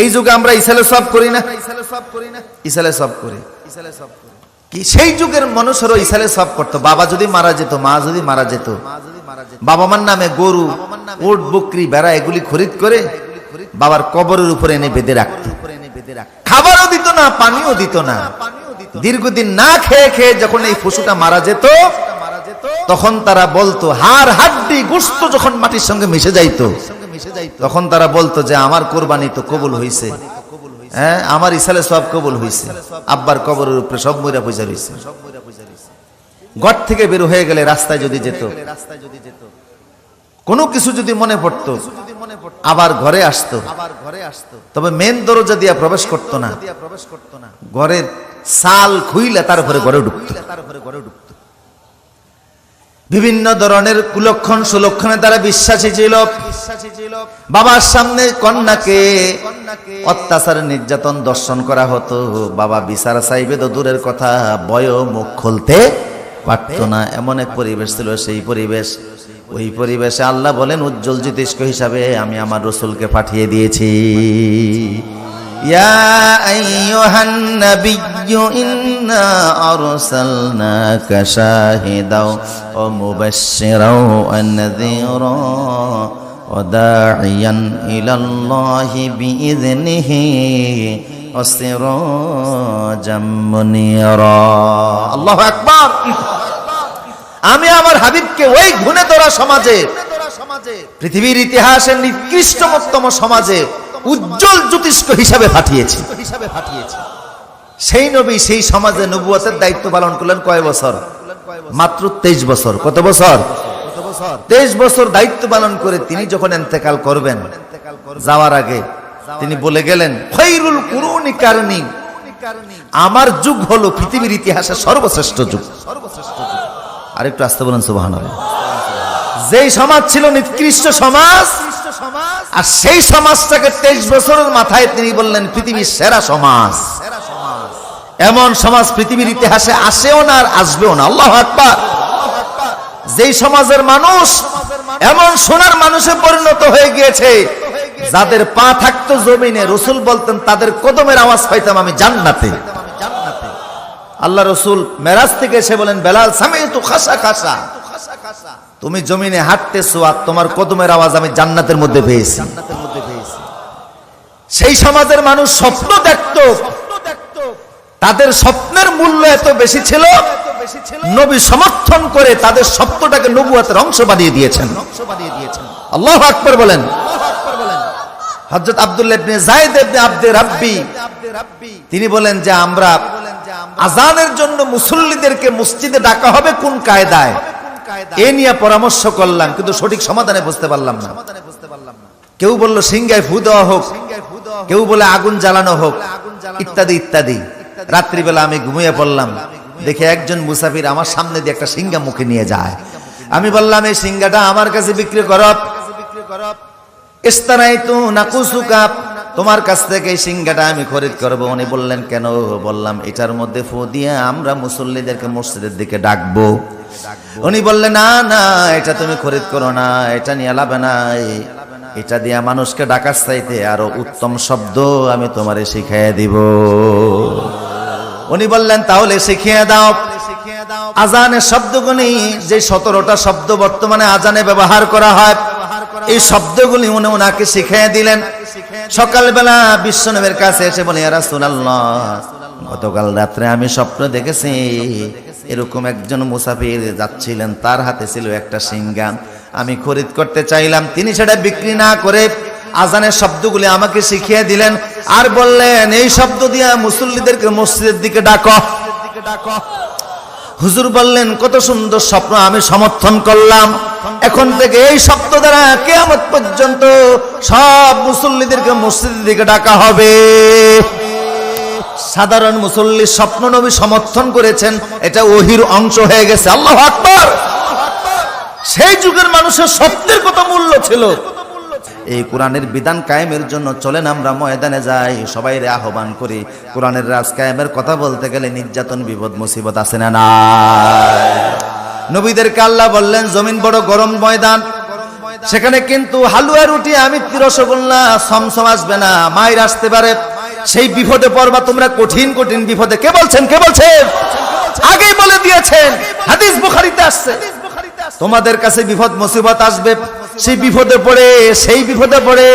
এই যুগে আমরা ইসালে সব করি না। ইসালে সব করি। কি সেই যুগের মানুষেরও ইসালে সব করতো। বাবা যদি মারা যেত, মা যদি মারা যেত, বাবা মার নামে গরু, উট, বকরি বেড়া এগুলি খরিদ করে বাবার কবরের উপরে এনে বেঁধে রাখত। খাবারও দিত না, পানিও দিত না। দীর্ঘদিন না খেয়ে খেয়ে যখন এই পশুটা মারা যেত, তখন তারা বলতো, হাড় হাড্ডি, গোস্ত যখন মাটির সঙ্গে মিশে যাইতো তখন তারা বলতো যে, আমার কোরবানি তো কবুল হইছে। হ্যাঁ আমার ইসালে সব কবুল হইছে। আব্বার কবরের উপরে সব মইরা পয়সা রইছে। ঘর থেকে বের হয়ে গেলে রাস্তায় যদি যেত, কোনো কিছু যদি মনে পড়তো, আবার ঘরে আসতো। আবার ঘরে আসতো তবে মেন দরজা দিয়া প্রবেশ করতো না। প্রবেশ করতো না ঘরের সাল খুইলে তারপরে ঘরে ঢুকতো তারপরে ঘরে ঢুকতো। বিভিন্ন ধরনের কুলক্ষণ সুলক্ষণে তারা বিশ্বাসী ছিল। বাবার সামনে কন্যাকে অত্যাচার, নির্যাতন, দর্শন করা হতো। বাবা বিচার চাইবে তো দূরের কথা বয় মুখ খুলতে পারতো না। এমন এক পরিবেশ ছিল, সেই পরিবেশ। ওই পরিবেশে আল্লাহ বলেন, উজ্জ্বল জ্যোতিষ্ক হিসাবে আমি আমার রসুলকে পাঠিয়ে দিয়েছি। ইয়া আইয়ুহান নাবিয়্যু ইন্না আরসালনাকা শাহিদাও ওয়া মুবাশশিরাও ওয়া নাযীরা وداعيا إلى الله بإذنه وسراجا منيرا الله أكبر আমি আমার হাবিবকে ওই ঘুণে ধরা সমাজে সমাজে পৃথিবীর ইতিহাসের নিকৃষ্টতম সমাজে উজ্জ্বল জ্যোতিষ্ক হিসাবে পাঠিয়েছি। হিসাবে সেই নবী সেই সমাজে নবুয়তের দায়িত্ব পালন করলেন কয় বছর? মাত্র তেইশ বছর। কত বছর? তেইশ বছর দায়িত্ব পালন করে তিনি যখন এন্তেকাল করবেন, যাওয়ার আগে তিনি বলে গেলেন, খৈরুল কুরুনি কারণী, আমার যুগ হলো পৃথিবীর ইতিহাসে সর্বশ্রেষ্ঠ যুগ। সর্বশ্রেষ্ঠ যুগ আরেকটু আসতে বলেন সুবাহান যেই সমাজ ছিল নিকৃষ্ট সমাজ আর সেই সমাজটাকে তেইশ বছরের মাথায় তিনি বললেন পৃথিবীর সেরা সমাজ। এমন সমাজ পৃথিবীর ইতিহাসে আসেও না আর আসবেও না। আল্লাহ আকবার। যেই সমাজের মানুষ এমন সোনার মানুষে পরিণত হয়ে গিয়েছে যাদের পা থাকতো জমিনে রসুল বলতেন তাদের কদমের আওয়াজ পাইতাম আমি জান্নাতে। আল্লাহ রসুল মেরাজ থেকে এসে বলেন বেলাল সামে তো খাসা খাসা তো খাসা খাসা। তুমি জমিনে হাঁটতেছো আর তোমার কদমের আওয়াজ আমি জান্নাতের মধ্যে পেয়েছি। সেই সমাজের মানুষ স্বপ্ন দেখতো তাদের স্বপ্নের মূল্য এত বেশি ছিল নবী সমর্থন করে তাদের স্বপ্নটাকে নবুয়াতের অংশ বানিয়ে দিয়েছেন। আল্লাহ আকবর বলেন। আব্দুল্লাহ ইবনে জায়েদ ইবনে আব্দে রাব্বি তিনি বলেন যে আমরা আজানের জন্য মুসল্লিদেরকে মসজিদে ডাকা হবে কোন কায়দায়? এ নিয়ে পরামর্শ করলাম কিন্তু সঠিক সমাধানে বুঝতে পারলাম না। কেউ বলল সিংহায় ফু দেওয়া হোক কেউ বলে আগুন জ্বালানো হোক ইত্যাদি ইত্যাদি। রাত্রিবেলা আমি ঘুমিয়ে পড়লাম দেখে একজন মুসাফির আমার সামনে দিয়ে একটা সিংহা মুখে নিয়ে যায়। আমি বললাম এই সিংহাটা আমার কাছে বিক্রি কর। তোমার কাছ থেকে এই সিংহাটা আমি খরিদ করব। উনি বললেন কেন? বললাম এটার মধ্যে ফু দিয়ে আমরা মুসল্লিদেরকে মসজিদের দিকে ডাকবো। উনি বললেন, না না, এটা তুমি খরিদ করো না, এটা নিয়ে লাভে নাই। এটা দিয়া মানুষকে ডাকার চাইতে আরও উত্তম শব্দ আমি তোমারে শিখাইয়া দিব। উনি বললেন, তাহলে শিখিয়ে দাও। শিখিয়ে আজানের শব্দগুলি, যে সতেরোটা শব্দ বর্তমানে আজানে ব্যবহার করা হয়, এই শব্দগুলি উনি ওনাকে শিখিয়ে দিলেন। সকালবেলা বিশ্বনবের কাছে এসে বলে রাসূলুল্লাহ, গতকাল রাত্রে আমি স্বপ্ন দেখেছি এরকম একজন মুসাফির যাচ্ছিলেন, তার হাতে ছিল একটা সিঙ্গাম আমি খরিদ করতে চাইলাম, তিনি সেটা বিক্রি না করে আজানের শব্দগুলি আমাকে শিখিয়ে দিলেন আর বললেন, এই শব্দ দিয়ে মুসল্লিদেরকে মসজিদের দিকে ডাকো। হুজুর বললেন, কত সুন্দর স্বপ্ন আমি সমর্থন করলাম। এখন থেকে এই শব্দ দ্বারা কেয়ামত পর্যন্ত সব মুসল্লিদেরকে মসজিদের দিকে ডাকা হবে। সাধারণ মুসল্লির স্বপ্ন নবী সমর্থন করেছেন, এটা ওহির অংশ হয়ে গেছে। আল্লাহ আকবর! সেই যুগের মানুষের স্বপ্নের কত মূল্য ছিল? এই কোরআনের বিধান কায়েমের জন্য চলেন আমরা ময়দানে যাই, সবাই আহ্বান করি, কোরআনের রাজ কায়েমের কথা বলতে গেলে নির্যাতন, বিপদ, মুসিবত আছে না নাই? নবীদেরকে আল্লাহ বললেন, জমিন বড় গরম ময়দান, সেখানে কিন্তু হালুয়া রুটি, আমি রসগোল্লা সমসম আসবে না, মায়ের আসতে পারে। সেই বিপদে পড়বা তোমরা কঠিন কঠিন বিপদে। কে বলছেন কে বলছেন? আগেই বলে দিয়েছেন। হাদিস বুখারিতে আসছে। তোমাদের কাছে বিপদ, মুসিবত আসবে। সেই বিপদে পড়ে, সেই বিপদে পড়ে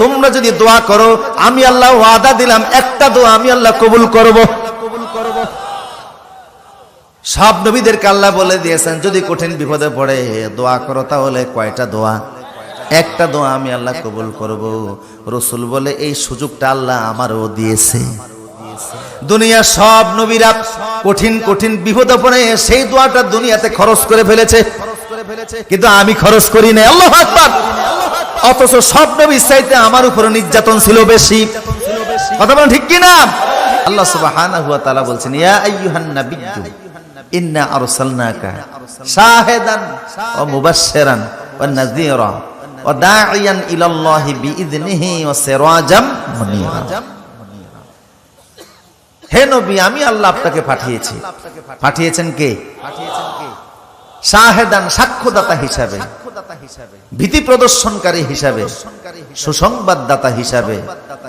তোমরা যদি দোয়া করো, আমি আল্লাহ ওয়াদা দিলাম, একটা দোয়া আমি আল্লাহ কবুল করব। সব নবীদেরকে আল্লাহ বলে দিয়েছেন, যদি কঠিন বিপদে পড়ে দোয়া করো, তাহলে কয়টা দোয়া? একটা দোয়া আমি আল্লাহ কবুল করব। রসুল বলে, এই সুযোগটা আল্লাহ আমারও দিয়েছে। দুনিয়ার সব নবীরা কঠিন কঠিন বিপদে পড়ে সেই দোয়াটা দুনিয়াতে খরচ করে ফেলেছে। কিন্তু আমি খরচ করি না আল্লাহ আকবার! অথচ সব নবীর চাইতে আমার উপরে নির্যাতন ছিল বেশি। কথা বলেন ঠিক কি না আল্লাহ সুবহানাহু ওয়া তাআলা বলছেন, ইয়া আইয়ুহান নাবিয়্যু, ইন্না আরসালনাকা শাহিদান ওয়া মুবাশশিরান ওয়া নাযীরা। আমি আল্লাহ আপনাকে পাঠিয়েছি। পাঠিয়েছেন কে? শাহেদান সাক্ষ্যদাতা হিসাবে, ভীতি প্রদর্শনকারী হিসাবে, সুসংবাদদাতা হিসাবে,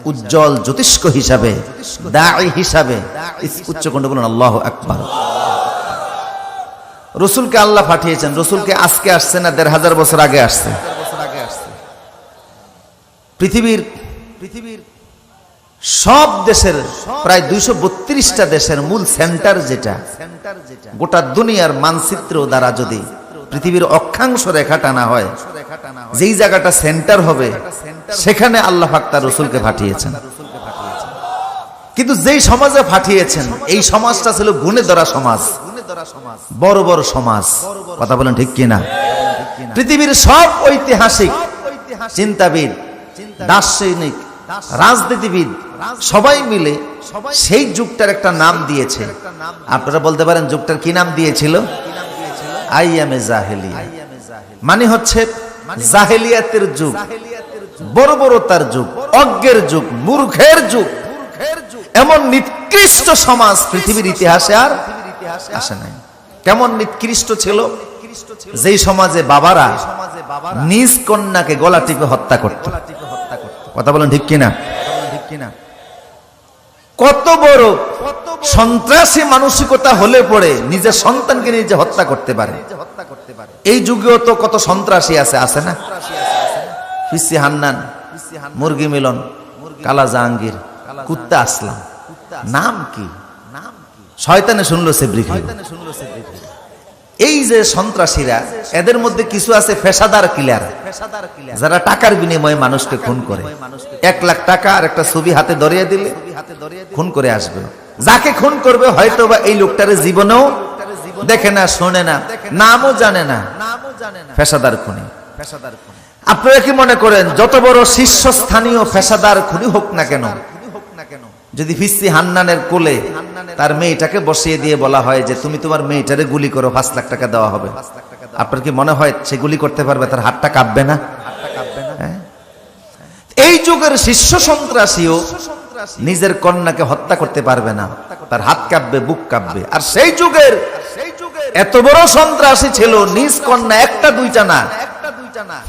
উজ্জ্বল জ্যোতিষ্ক হিসাবে দায়ী হিসাবে, উচ্চ কণ্ঠ বলুন, আল্লাহ আকবার। রসুলকে আল্লাহ পাঠিয়েছেন। রসুলকে আজকে আসছে না, দেড় হাজার বছর আগে আসছে। পৃথিবীর পৃথিবীর সব দেশের প্রায় দুইশো বত্রিশটা দেশের মূল সেন্টার যেটা, গোটা দুনিয়ার মানচিত্র দ্বারা যদি পৃথিবীর অক্ষাংশ রেখা টানা হয়, যেই জায়গাটা সেন্টার হবে, সেখানে আল্লাহ ফাক্তার রসুলকে পাঠিয়েছেন। কিন্তু যেই সমাজে পাঠিয়েছেন, এই সমাজটা ছিল গুণে ধরা সমাজ, বড় বড় সমাজ। কথা বলেন ঠিক কিনা? পৃথিবীর সব ঐতিহাসিক চিন্তাবিদ দার্শনিক রাজনীতিবিদ সবাই মিলে সেই যুগটার একটা নাম দিয়েছে। আপনারা বলতে পারেন যুগটার কি নাম দিয়েছিল? আইয়ামে জাহেলিয়া। মানে হচ্ছে জাহেলিয়াতের যুগ। বড় বড়তার যুগ অজ্ঞের যুগ মূর্খের যুগ। এমন নিকৃষ্ট সমাজ পৃথিবীর ইতিহাসে আর আসে নাই। কেমন নিকৃষ্ট ছিল? যেই সমাজে বাবারা নিজ কন্যাকে গলা টিপে হত্যা করত। কথা বলেন ঠিক কিনা? ঠিক কিনা? কত বড় সন্ত্রাসী মানসিকতা হলে পড়ে নিজের সন্তানকে নিজে হত্যা করতে পারে। এই যুগেও তো কত সন্ত্রাসী আছে আছে না? ফিসি হান্নান, মুরগি মিলন, কালা জাহাঙ্গীর, কুত্তা আসলাম। নাম কি? শয়তানে শুনলো সে এই যে সন্ত্রাসীরা, এদের মধ্যে কিছু আছে পেশাদার কিলার যারা টাকার বিনিময়ে মানুষকে খুন করে। এক লাখ টাকা আর একটা ছবি হাতে ধরিয়ে দিলে, খুন করে আসবে। যাকে খুন করবে হয়তো বা এই লোকটার জীবনেও দেখে না, শোনে না, নামও জানে না। পেশাদার খুনি। আপনারা কি মনে করেন, যত বড় শীর্ষস্থানীয় পেশাদার খুনি হোক না কেন, যদি ফিসি হান্নানের কোলে তার মেয়েটাকে বসিয়ে দিয়ে বলা হয় যে তুমি তোমার মেয়েটারে গুলি করো, পাঁচ লাখ টাকা দেওয়া হবে। আপনার কি মনে হয় সে গুলি করতে পারবে? তার হাতটা কাঁপবে না? হ্যাঁ? এই যুগের শীর্ষ সন্ত্রাসীও নিজের কন্যাকে হত্যা করতে পারবে না। তার হাত কাঁপবে, বুক কাঁপবে। আর সেই যুগের এত বড় সন্ত্রাসী ছিল, নিজ কন্যা একটা, দুইটা না।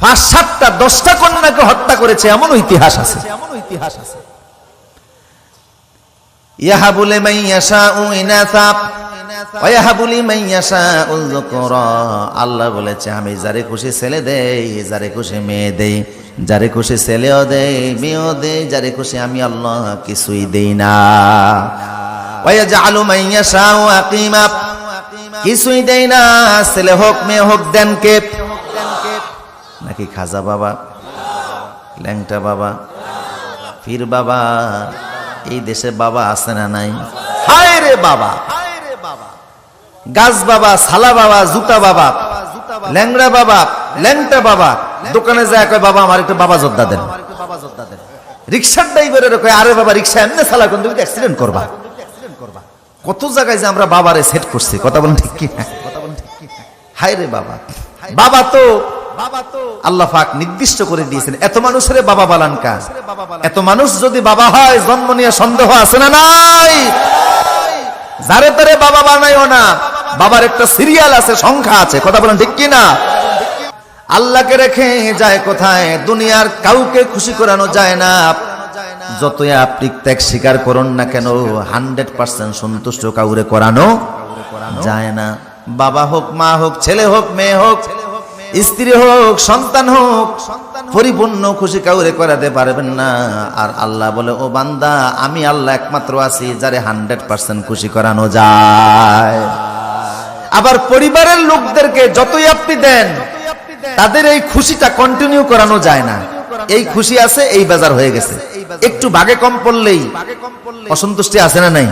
পাঁচ, সাতটা, দশটা কন্যাকে হত্যা করেছে এমন ইতিহাস আছে এমন ইতিহাস আছে। লিমান ইয়াশাউ ইনাসা। ওয়া ইয়াহাবু লিমান ইয়াশাউ যুকরা। আল্লাহ বলেছে, আমি যারে খুশি ছেলে দেই, যারে খুশি মেয়ে দেই, যারে খুশি ছেলেও দেই, মেয়েও দেই, যারে খুশি আমি আল্লাহ কিছুই দেই না। ইয়াজআলু মান ইয়াশাউ আকিমা। কিছুই দেই না, ছেলে হোক, মেয়ে হোক, দেন কে? নাকি খাজা বাবা? ল্যাংটা বাবা? ফির বাবা? এই দেশে বাবা আছে না নাই? হায় রে বাবা। গাছ বাবা সালা বাবা, জুতা বাবা, ল্যাংড়া বাবা, ল্যাংটা বাবা। দোকানে যায় কয়, বাবা, আমার একটু বাবা যোদ্ধা দেন। রিক্সার ড্রাইভারের কয়, আরে বাবা, রিক্সা এমনি সালা কোন তুমি অ্যাক্সিডেন্ট করবা? কত জায়গায় যে আমরা বাবারে সেট করছি, কথা বলেন ঠিক কি কথা বলেন ঠিক কি হায় রে বাবা। বাবা তো বাবা তো আল্লাহ পাক নির্দিষ্ট করে দিয়েছেন এত মানুষের বাবা বালান কাজ এত মানুষ যদি বাবা হয় জন্ম নিয়ে সন্দেহ আছে না নাই? যারে তারে বাবা বানাইও না বাবার একটা সিরিয়াল আছে সংখ্যা আছে কথা বলেন ঠিক কি না? আল্লাহকে রেখে যায় কোথায়? দুনিয়ার কাউকে খুশি করানো যায় না। যতই আপনি ত্যাগ স্বীকার করুন না কেন হান্ড্রেড পার্সেন্ট সন্তুষ্ট কাউরে করানো যায় না। বাবা হোক মা হোক ছেলে হোক মেয়ে হোক স্ত্রী হোক, সন্তান হোক, পরিপূর্ণ খুশি কাউরে করাতে পারবেন না। আর আল্লাহ বলে, ও বান্দা, আমি আল্লাহ একমাত্র আছি যারে হান্ড্রেড পার্সেন্ট খুশি করানো যায়। আবার পরিবারের লোকদেরকে যতই আপনি দেন, তাদের এই খুশিটা কন্টিনিউ করানো যায় না। এই খুশি আছে, এই বাজার হয়ে গেছে। একটু বাগে কম পড়লেই অসন্তুষ্টি আছে না নাই?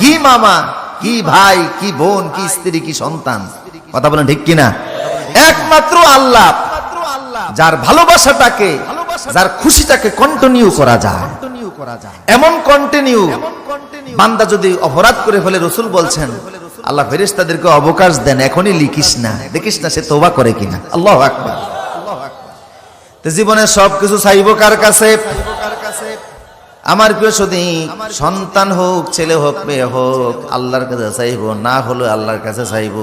কি মামা, কি ভাই, কি বোন, কি স্ত্রী, কি সন্তান? কথা বলেন ঠিক কিনা? একমাত্র আল্লাহ। যার ভালোবাসাটাকে যার খুশিটাকে কন্টিনিউ করা যায়। এমন কন্টিনিউ বান্দা যদি অপরাধ করে ফেলে রসুল বলছেন আল্লাহ ফেরেশতাদেরকে অবকাশ দেন এখনই লিখিস না। দেখিস না সে তোবা করে কিনা। আল্লাহ আকবার। জীবনে সবকিছু চাইব কার কাছে? আমার প্রিয় সদী সন্তান হোক ছেলে হোক মেয়ে হোক আল্লাহর কাছে চাইব না হলে আল্লাহর কাছে চাইব।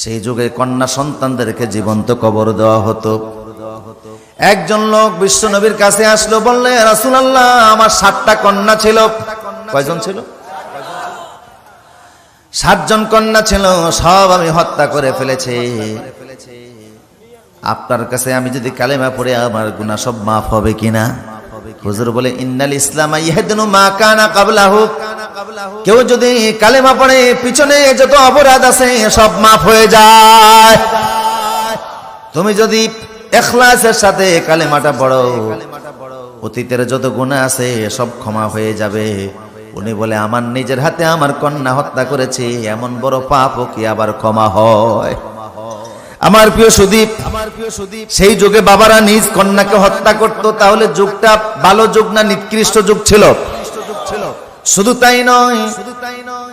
সেই যুগে কন্যা সন্তানদেরকে জীবন্ত কবর দেওয়া হতো। একজন লোক বিশ্ব নবীর কাছে আসলো, বললে রাসুল আল্লাহ আমার সাতটা কন্যা ছিল। কয়জন ছিল? সাতজন কন্যা ছিল, সব আমি হত্যা করে ফেলেছি। আপনার কাছে আমি যদি কালেমা পড়ে, আমার গুনাহ সব মাফ হবে কিনা? হুজুর বলে, ইন্নাল ইসলাম ইহদিনু মা কানা কাবলাহু। কেউ যদি কালেমা পড়ে, পিছনে যত অপরাধ আছে, সব মাফ হয়ে যায়। তুমি যদি এখলাসের সাথে কালেমাটা পড়ো, অতীতের যত গুণা আছে, সব ক্ষমা হয়ে যাবে। উনি বলে, আমার নিজের হাতে আমার কন্যা হত্যা করেছি, এমন বড় পাপও কি আবার ক্ষমা হয়? আমার প্রিয় সুদীপ আমার প্রিয় সুদীপ, সেই যুগে বাবারা নিজ কন্যাকে হত্যা করত, তাহলে যুগটা ভালো যুগ না নিকৃষ্ট যুগ ছিল? শুধু তাই নয়,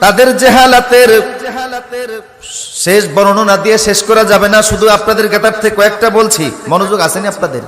তাদের জেহালাতের শেষ বর্ণনা দিয়ে শেষ করা যাবে না। শুধু আপনাদের কেতার থেকে কয়েকটা বলছি, মনোযোগ আসেনি আপনাদের?